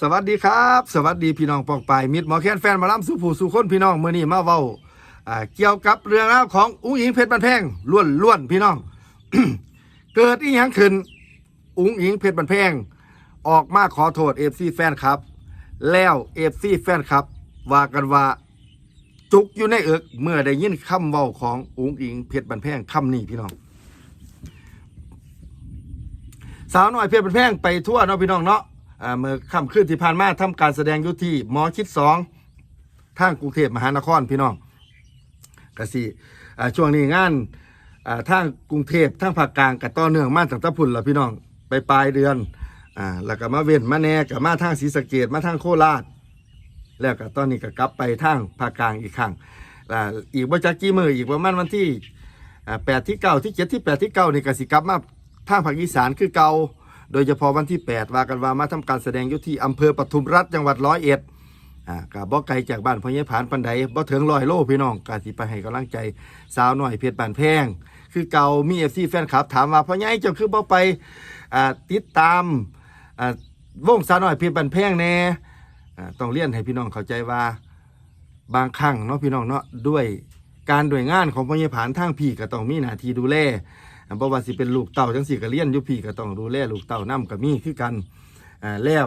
สวัสดีครับ สวัสดีพี่น้องปองปายมิตรหมอแคนแฟนมาล้ำสู่ผู้สู่คนพี่น้องเมื่อนี้มาเว้าอ่าเกี่ยวกับเรื่องราวของอุ้งอิงเพชรบันแพงล้วนล้วนพี่น้อง เกิดอีหยังขึ้น อุ้งอิงเพชรบันแพง ออกมาขอโทษเอฟซีแฟนครับ แล้วเอฟซีแฟนครับ ว่ากันว่าจุกอยู่ในเอิกเมื่อได้ยินคำเว้าของอุ้งอิงเพชรบันแพงคำนี้พี่น้อง สาวน้อยเพชรบันแพงไปทั่วเนาะพี่น้องเนาะ เมื่อค่ำคืนที่ผ่านมาทำการแสดงอยู่ที่หมอชิดสองทางกรุงเทพมหานครพี่น้องกสิช่วงนี้งานอ่าทางกรุงเทพทางภาคกลางกับต่อเนื่องมาตั้งแต่พุ่นละพี่น้องไปปลายเดือนอ่าแล้วก็มาเว้นมาแน่กับมาทางศรีสะเกดมาทางโคราช แล้วก็ตอนนี้ก็กลับไปทางภาคกลางอีกครั้งอ่าอีกว่าจะกี่มืออีกประมาณวันที่อ่าแปดที่เก้าที่เจ็ดที่แปดที่เก้านี่ก็สิกลับมาทางภาคอีสานคือเก่า โดยเฉพาะวันที่ 8 ว่ากันว่ามาทำการแสดงอยู่ที่อำเภอปทุมรัฐจังหวัดร้อยเอ็ดอ่าก็บ่ไกลจากบ้านพ่อใหญ่ผานปันใดบ่ถึงร้อยโลพี่น้องก็สิไปให้กำลังใจสาวน้อยเพชรบานแพง คือเก่ามี FC แฟนคลับถามว่าพ่อใหญ่เจ้าคือบ่ไปอ่าติดตามอ่าวงสาวน้อยเพชรบานแพงแน่อ่าต้องเรียนให้พี่น้องเข้าใจว่าบางครั้งเนาะพี่น้องเนาะด้วยการด้วยงานของพ่อใหญ่ผานทางพี่ก็ต้องมีหน้าที่ดูแล อ่าบ่ว่าสิเป็นลูกเต่าจังสี่ก็เลี้ยนอยู่พี่ก็ต้องดูแลลูกเต่านํก็มีคือกันอ่าแล้ว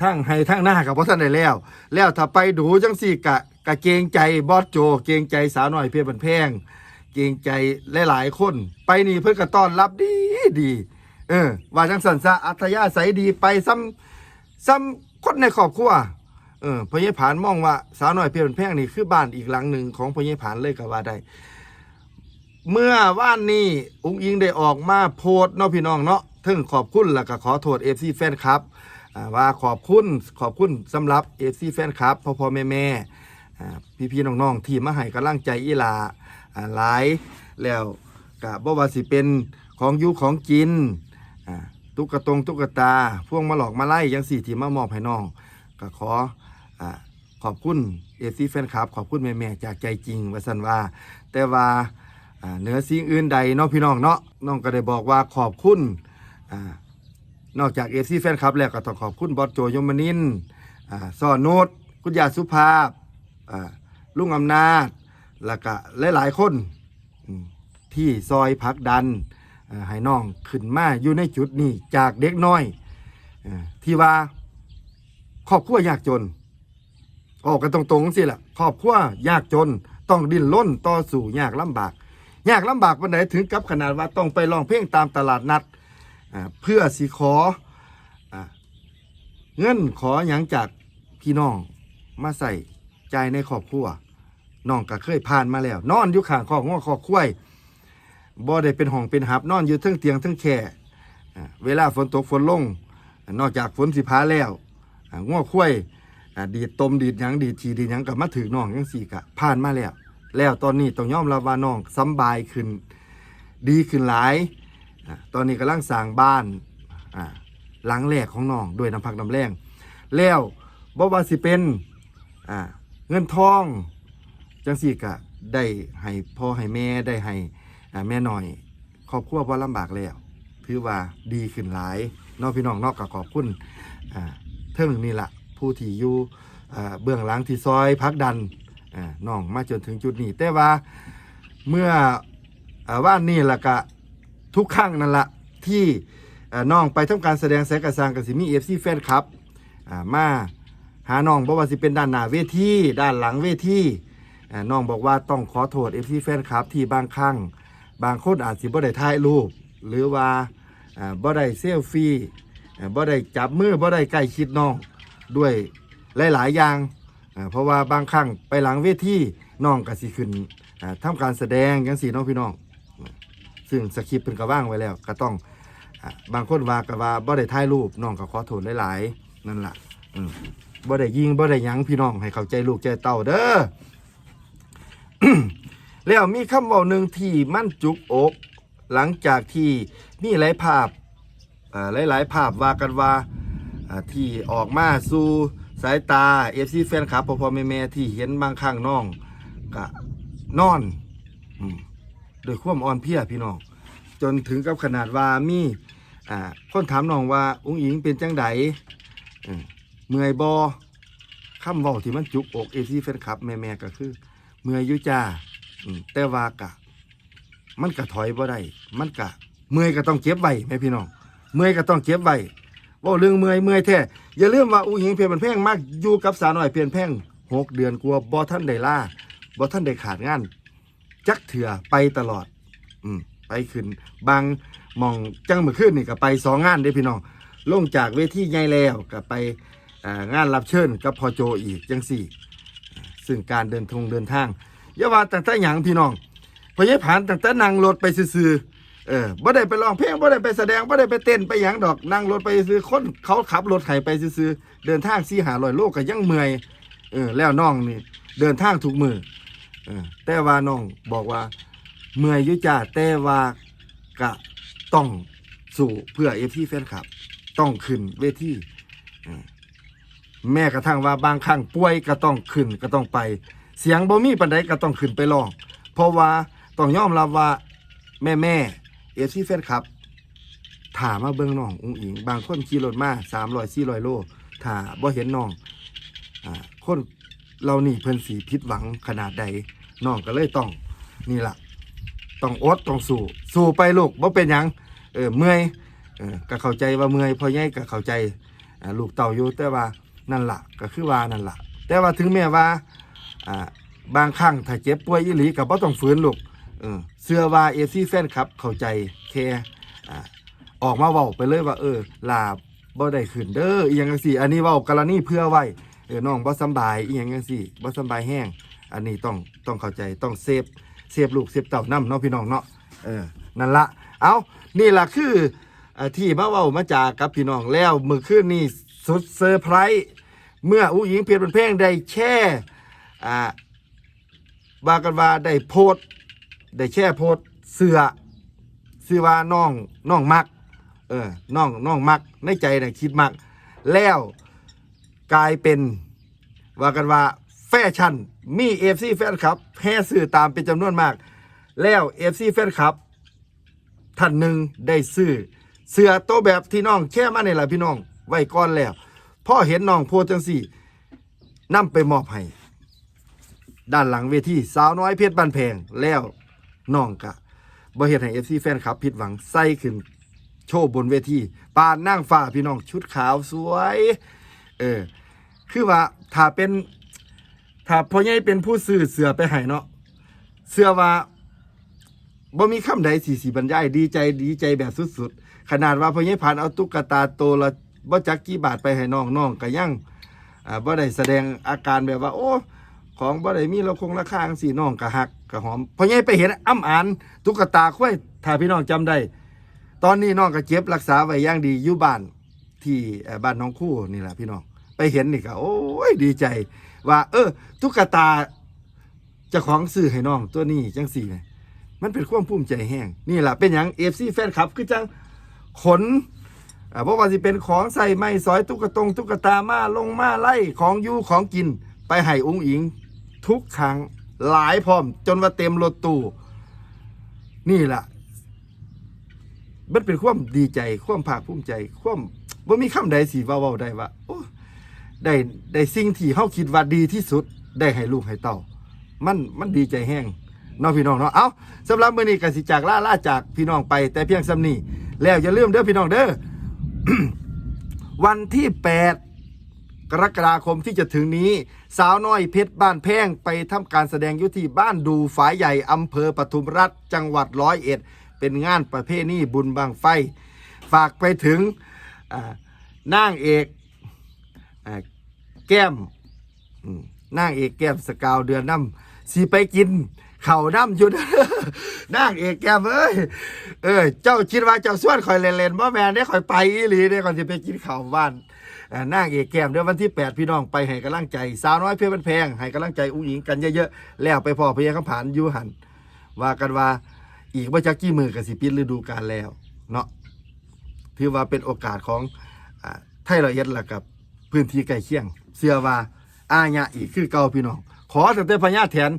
ทั้งให้ทั้งหน้ากับพ่ท่านได้แล้ว แล้วถ้าไปดูจังสี่กะกะเกงใจบอสโจ เกงใจสาวหน้อยเพชรบันแพงเกงใจหลายๆคน ไปนี่เพื่อนก็ต้อนรับดีดีเออว่าจังสันซะอัธยาศัยดีไปซ้ำซ้ำคนในครอบครัวเออพญผานมองว่าสาวหน้อยเพชรบันแพงนี่คือบ้านอีกหลังหนึ่งของพญผานเลยก็ว่าได้ เมื่อว่านนี้อุ้งอิงได้ออกมาโพสเนาะพี่น้องเนาะถึงขอบคุณแล้วก็ขอโทษเอฟซีแฟนครับว่าขอบคุณขอบคุณสำหรับเอฟซีแฟนครับพ่อพ่อแม่แม่พี่พี่น้องๆที่มาให้กำลังใจอีหลาหลายแล้วก็บ่ว่าสิเป็นของยูของกินตุ๊กตงตุ๊กตา พวงมาหลอกมาไล่ยังสี่ที่มามอบให้น้องก็ขออขอบคุณเอฟซีแฟนคลับ ขอบคุณแม่ๆจากใจจริงว่าสันว่า แต่ว่า เหนือสิ่งอื่นใดเนาะพี่น้องเนาะน้องก็ได้บอกว่าขอบคุณอนอกจากเอฟซีแฟนคลับแล้วก็ต้องขอบคุณบอสโจยมนินซ่อโนดคุณยาสุภาพลุงอำนาจแล้วก็หลายๆคนที่ซอยพักดันอ่าให้น้องขึ้นมาอยู่ในจุดนี้จากเด็กน้อยอที่ว่าครอบครัวยากจน ออกกันตรงๆสิล่ะครอบครัวยากจนต้องดิ้นรนต่อสู้ยากลำบาก ยากลำบากวันไหนถึงกับขนาดว่าต้องไปร้องเพลงตามตลาดนัดเพื่อสิขอเงินขออย่างจากพี่น้องมาใส่ใจในครอบครัวน้องก็เคยผ่านมาแล้ว นอนอยู่ข้างคอกง้อคอกคุ้ยบ่ได้เป็นห้องเป็นหับนอนอยู่ทั้งเตียงทั้งแค่เวลาฝนตกฝนลง นอกจากฝนสิพาแล้วง้อคุ้ยดีดตมดีดหยังดีดทีดีดหยังกับมาถือน้องยังสี่กะผ่านมาแล้ว แล้วตอนนี้ต้องยอมรับว่าน้องสบายขึ้น ดีขึ้นหลาย ตอนนี้กำลังสร้างบ้านอ่าหลังแรกของน้องด้วยน้ำพักน้ำแรง แล้วบ่ว่าสิเป็นเงินทองจังสี่กะได้ให้พ่อให้แม่ได้ให้แม่หน่อยครอบครัวพอลำบากแล้วถือว่าดีขึ้นหลายนอกพี่น้องนอกก็ขอบคุณอ่าเท่งนี่แหละผู้ที่อยู่เบื้องหลังที่ซอยพักดัน น้องมาจนถึงจุดนี้ แต่ว่าเมื่ออว่านนี่ละก็ทุกครั้งนั่นละที่อ่าน้องไปทำการแสดงแสงกระสางกับสิมีเอฟซีแฟนครับมาหาน้องบอกว่าสิเป็นด้านหน้าเวทีด้านหลังเวทีอ่าน้องบอกว่าต้องขอโทษเอฟซีแฟนครับที่บางครั้งบางคนอาจสิบ่ได้ถ่ายรูป หรือว่าบ่ได้เซลฟี่บ่ได้จับมือบ่ได้ใกล้ชิดน้องด้วยหลาย ๆ อย่าง เพราะว่าบางครั้งไปหลังเวทีน้องก็สิขึ้นอ่าการแสดงจังซี่น้องพี่น้อง ซึ่งสคริปต์เพิ่นก็ว่างไว้แล้ว ก็ต้องบางคนว่าก็ว่าบ่ได้ถ่ายรูปน้องก็ขอโทษหลายๆนั่นล่ะบ่ได้ยิงบ่ได้ยังพี่น้องให้เข้าใจลูกใจเต้าเด้อแล้วมีคำเว้าหนึ่งที่มั่นจุกอก หลังจากที่มีหลายภาพหลายๆภาพว่ากันว่าที่ออกมาสู่ายตาเอฟซีแฟนคลับพ่อพ่อแม่แม่ที่เห็นบางครั้งน้องก็นอนอโดยความอ่อนเพียพี่น้อง จนถึงกับขนาดว่ามีอ่าคนถามน้องว่าอุ้งอิงเป็นจังไดเมื่อยบอคำเว้าที่มันจุกอกเอซีแฟนคลับแม่ๆก็คือ เมื่อยยู่จ้าแต่ว่ากะ มันกะถอยบ่ได้มันกะ เมื่อยก็ต้องเก็บไว้แม่พี่น้อง เมื่อยก็ต้องเก็บไว้ ว่าเรื่องเมื่อยเมื่อยแท้อย่าลืมว่าอุ้งหิงเพียนมันแพงมากอยู่กับสาวน้อยเพียนแพงหกเดือนกลัวบ่ท่านได้ล่าบ่ท่านได้ขาดงาน จักเถื่อไปตลอด อืมไปขึ้น บางมองจังมือขึ้นนี่ก็ไปสองงานเด้พี่น้องลงจากเวทีใหญ่แล้วก็ไปงานรับเชิญกับพอโจอีกจังสี่ ซึ่งการเดินทงเดินทางอย่าว่าแต่แต่หยังพี่น้องพอยายผ่านแต่แต่นั่งรถไปซื่อ เออบ่ได้ไปร้องเพลงบ่ได้ไปแสดงบ่ได้ไปเต้นไปหยังดอกนั่งรถไปซื่อคนเขาขับรถไถไปซื่อเดินทางสี่หาร้อยโลกก็ยังเมื่อยเออแล้วน้องนี่ เดินทางทุกมือเออแต่ว่าน้องบอกว่า เมื่อยอยุจ่าแต่ว่ากะต้องสู่เพื่อเอฟทีแฟนคลับ ต้องขึ้นเวทีเออแม้กระทั่งว่าบางครั้งป่วยก็ต้องขึ้นก็ต้องไป เสียงบ่มีปันใดก็ต้องขึ้นไปร้อง เพราะว่าต้องยอมรับว่าแม่แม่ เอฟซีแฟนคลับถามมาเบิ่งน้องอุ้งอิง บางคนขี่รถมาสามร้อยสี่ร้อยโลถ้าบ่เห็นน้องอ่าคนเรานี่เพิ่นสีผิดหวังขนาดใดน้องก็เลยต้องนี่ล่ะต้องอดต้องสู้สู้ไปลูกบ่เป็นหยังเออเมื่อยเออก็เข้าใจว่าเมื่อยพอใหญ่ก็เข้าใจลูกเต่าอยู่แต่ว่านั่นล่ะก็คือว่านั่นล่ะแต่ว่าถึงแม้ว่าอ่าบางครั้งถ้าเจ็บป่วยอีหลีก็บ่ต้องฝืนลูก เออเสื้อว่า FC แฟนครับ เข้าใจแค่อออกมาเว้าไปเลยว่า เออลาบ่ได้ขึ้นเด้ออีหยังจังซี่ อันนี้เว้ากรณีเพื่อไว้เออน้องบ่สบายอีหยังจังซี่บ่สบายแห้งอันนี้ต้องต้องเข้าใจต้องเซฟเสียบลูกเสียบเต่าน้ำเนาะพี่น้องเนาะเออนั่นละเอานี่ล่ะคืออ่ที่มาเว้ามาจากกับพี่น้องแล้วมือคืนนี่สุดเซอร์ไพรส์เมื่ออุ้งหญิงเพียรเป็นเพลงได้แช่อ่าว่ากันว่าได้โพสต์ ได้แช่โพสต์เสือซื้อว่าน้องน้องมัก เออน้องน้องมักในใจนะคิดมัก แล้วกลายเป็นว่ากันว่าแฟชั่นมีเอฟซีแฟนคลับแห่ซื้อตามเป็นจำนวนมาก แล้วเอฟซีแฟนคลับท่านหนึ่งได้ซื้อ เสื้อโตแบบที่น้องแช่มาในหละพี่น้อง ไว้ก่อนแล้วพ่อเห็นน้องโพจังสี่นำไปมอบให้ ด้านหลังเวทีสาวน้อยเพชรบ้านแพงแล้ว น้องกะบ่เห็นให้เอฟซีแฟนคลับผิดหวังใส่ขึ้น โชว์บนเวทีปานนั่งฟ้าพี่น้องชุดขาวสวย เออ คือว่าถ้าเป็นถ้าพ่อใหญ่เป็นผู้ซื้อเสือไปให้เนาะเสือว่าบ่มีคำใดสีสีบรรยายดีใจดีใจแบบสุดๆ ขนาดว่าพ่อใหญ่ผ่านเอาตุ๊กตาโตละบ่จักกี่บาทไปให้น้องน้องก็ยังอ่าบ่ได้แสดงอาการแบบว่า โอ้ ของบ่ได้มีเราคงราคาจังซี่น้องก็ฮัก ก็หอมพอใหญ่ไปเห็นอ้ำอานตุ๊กตาควายถ้าพี่น้องจำได้ ตอนนี้น้องก็เก็บรักษาไว้อย่างดีอยู่บ้านที่บ้านน้องคู่นี่แหละพี่น้องไปเห็นนี่ก็โอ้ยดีใจ ว่า เออตุ๊กตาจ้าของซื้อให้น้องตัวนี้จังสี่ไงมันเป็นความภูมิใจแห้งนี่แหละเป็นอย่างเอฟซีแฟนคลับคือจังขนเพราะว่าสิเป็นของใส่ไม้สอยตุ๊กตงตุ๊กตามาลงมาไล่ของอยู่ของกิน ไปให้อุ้งอิงทุกครั้ง หลายพร้อม จนว่าเต็มรถตู้นี่แหละมันเป็นความดีใจ ความภาคภูมิใจ ความว่ามีคำใดสิเว่าวาได้ว่าโอ้ได้ได้สิ่งที่เขาคิดว่าดีที่สุด ได้ให้ลูกให้เต่ามันมันดีใจแห้งน้องพี่น้องเนาะเอาสำหรับมื้อนี้กสิจากล่าล่าจากพี่น้องไป แต่เพียงสำนีแล้วอย่าลืมเด้อพี่น้องเด้อวันที่8 กรกฎาคมที่จะถึงนี้ สาวน้อยเพชรบ้านแพงไปทำการแสดงยุที่บ้านดูฝายใหญ่อำเภอปทุมรัฐจังหวัดร้อยเอ็ด เป็นงานประเพณีบุญบางไฟ ฝากไปถึงอ่านางเอกอแก้มอืมนางเอกแก้มสกาวเดือนน้ำสีไปกิน เข่าน้ำอยู่เด้อนางเอกแกมเอ้ยเออ เจ้าคิดว่าเจ้าส่วนคอยเล่นๆบ่แมนได้คอยไปอีหลีได้ก่อนจะไปกินข้าวบ้านอ่งเอกแกมเดือนวันที่ 8 พี่น้องไปให้กำลังใจ สาวน้อยเพื่อนแพงให้กำลังใจอุ้งอิงกันเยอะๆแล้วไปพ่อพยาคำผานยูหันว่ากันว่าอีกว่าจักกี่มือกับสิปิดฤดูกาลแล้วเนาะถือว่าเป็นโอกาสของอไทยละเอียดละกับพื้นที่ใกล้เคียง เสื้อว่า อาญะอีกคือเก่าพี่น้อง ขอตั้งแต่พญาแถน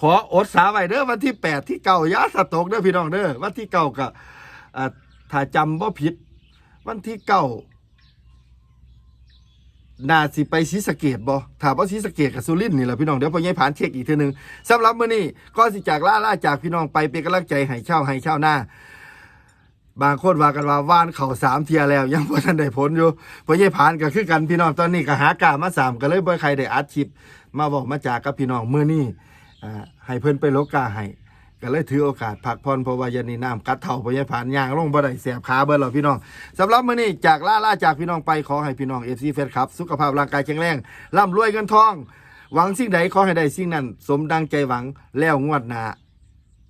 ขออดสาไว้เด้อวันที่แปดที่เก่ายาสตกเด้อพี่น้องเด้อวันที่เก่ากับอ่าถ้าจำบ่ผิด วันที่เก่านาสิไปศรีสะเกดบ่ถามว่าศรีสะเกดกับสุรินนี่แหละพี่น้อง เดี๋ยวพ่อใหญ่านเช็คอีกทีหนึงสำหรับมื้อนี้ก็สิจากล่าล่าจากพี่น้องไปเป็นกำลังใจให้เช่าให้เช่าหน้า บางคนว่ากันว่าว่านเข่าสามเทียแล้ว ยังบ่ทันได้ผลอยู่พ่อใหญ่ผานก็คือกันพี่น้องตอนนี้ก็หากามาสามก็เลยบ่ใครได้อัดคลิปมาบอกมาจากกับพี่น้องเมื้อนี้อ่าให้เพิ่อนไปลกาให้ก็เลยถือโอกาสพักผ่อนเพราะว่ายันนี่น้ำกัดเท่าพยาผ่านยางลงบ่ได้เสียบขาเบิดหรอพี่น้องสำหรับมื้อนี้จากล่าล่าจากพี่น้องไปขอให้พี่น้อง FC แฟนคลับ สุขภาพร่างกายแข็งแรงร่ำรวยเงินทอง หวังสิ่งใดขอให้ได้สิ่งนั้น สมดังใจหวังแล้วงวดหน้า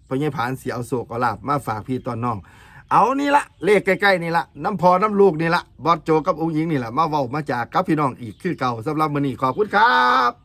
พญผ่านเสียเอาโศกเอาลาบมาฝากพี่ตอนน้อง เอานี่ละเลขใกล้ๆนี่ละน้ำพอน้ำลูกนี่ละบอสโจกับองค์หญิงนี่ละมาเว้ามาจากกับพี่น้องอีกคือเก่าสำหรับมื้อนี้ขอบคุณครับ